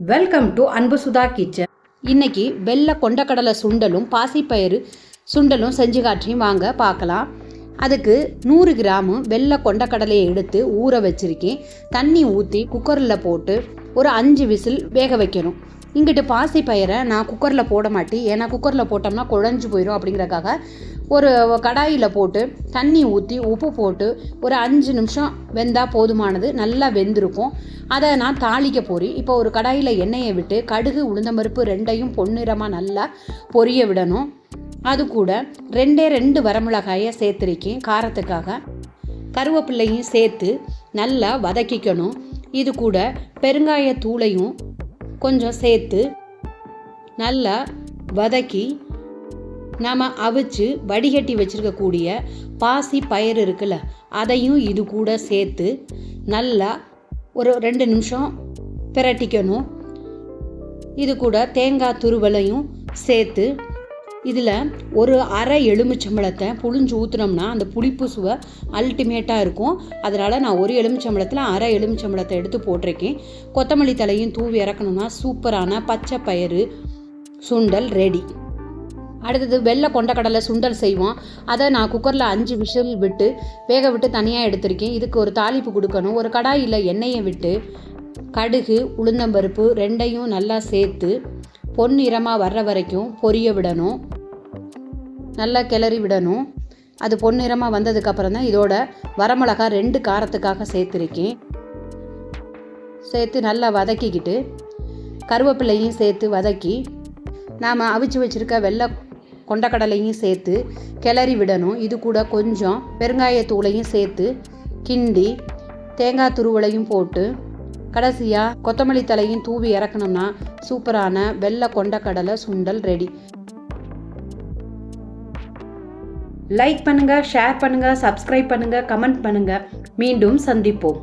Welcome to அன்பு Sudha kitchen இன்னைக்கு வெள்ளை கொண்டக்கடலை சுண்டலும் பாசிப்பயிறு சுண்டலும் செஞ்சு காற்றியும் வாங்க பார்க்கலாம். அதுக்கு நூறு கிராமு வெள்ளை கொண்டக்கடலையை எடுத்து ஊற வச்சுருக்கேன். தண்ணி ஊற்றி குக்கரில் போட்டு ஒரு அஞ்சு விசில் வேக வைக்கணும். இங்கிட்டு பாசிப்பயிரை நான் குக்கரில் போட மாட்டேன். ஏன்னா குக்கரில் போட்டோம்னா குழஞ்சு போயிடும் அப்படிங்கிறக்காக ஒரு கடாயில் போட்டு தண்ணி ஊற்றி உப்பு போட்டு ஒரு அஞ்சு நிமிஷம் வெந்தால் போதுமானது நல்லா வெந்திருக்கும். அதை நான் தாளிக்க போறேன் இப்போ ஒரு கடாயில் எண்ணெயை விட்டு கடுகு உளுந்தம்பருப்பு ரெண்டையும் பொன்னிறமாக நல்லா பொரிய விடணும். அது கூட ரெண்டே ரெண்டு வரமிளகாயை சேர்த்துருக்கேன் காரத்துக்காக. கருவேப்பிள்ளையும் சேர்த்து நல்லா வதக்கிக்கணும். இது கூட பெருங்காய தூளையும் கொஞ்சம் சேர்த்து நல்லா வதக்கி நாம் அவிச்சு வடிகட்டி வச்சுருக்கக்கூடிய பாசி பயிர் இருக்குல்ல அதையும் இது கூட சேர்த்து நல்லா ஒரு ரெண்டு நிமிஷம் பிரட்டிக்கணும். இது கூட தேங்காய் துருவலையும் சேர்த்து இதில் ஒரு அரை எலுமிச்சம்பழத்தை புழிஞ்சு ஊற்றுனோம்னா அந்த புளிப்பு சுவை அல்டிமேட்டாக இருக்கும். அதனால் நான் ஒரு எலுமிச்சம்பழத்தில் அரை எலுமிச்சம்பழத்தை எடுத்து போட்டிருக்கேன். கொத்தமல்லி தலையும் தூவி இறக்கணும்னா சூப்பரான பச்சை பயிறு சுண்டல் ரெடி அடுத்தது வெள்ளை கொண்டக்கடலை சுண்டல் செய்வோம். அதை நான் குக்கரில் அஞ்சு விசில் விட்டு வேக விட்டு தனியாக எடுத்திருக்கேன். இதுக்கு ஒரு தாளிப்பு கொடுக்கணும். ஒரு கடாயில் எண்ணெயை விட்டு கடுகு உளுந்தம்பருப்பு ரெண்டையும் நல்லா சேர்த்து பொன்னிறமாக வர்ற வரைக்கும் பொரிய விடணும். நல்லா கிளறி விடணும். அது பொன்னிறமாக வந்ததுக்கப்புறம் தான் இதோட வரமிளகா ரெண்டு காரத்துக்காக சேர்த்துருக்கேன். சேர்த்து நல்லா வதக்கிக்கிட்டு கருவேப்பிலையும் சேர்த்து வதக்கி நாம் அவிச்சு வச்சுருக்க வெள்ளை கொண்டக்கடலையும் சேர்த்து கிளறி விடணும். இது கூட கொஞ்சம் பெருங்காயத்தூளையும் சேர்த்து கிண்டி தேங்காய் துருவலையும் போட்டு கடைசியாக கொத்தமல்லி தலையும் தூவி இறக்கணும்னா சூப்பரான வெள்ளை கொண்டக்கடலை சுண்டல் ரெடி. லைக் பண்ணுங்கள் ஷேர் பண்ணுங்கள் சப்ஸ்கிரைப் பண்ணுங்கள் கமெண்ட் பண்ணுங்கள் மீண்டும் சந்திப்போம்.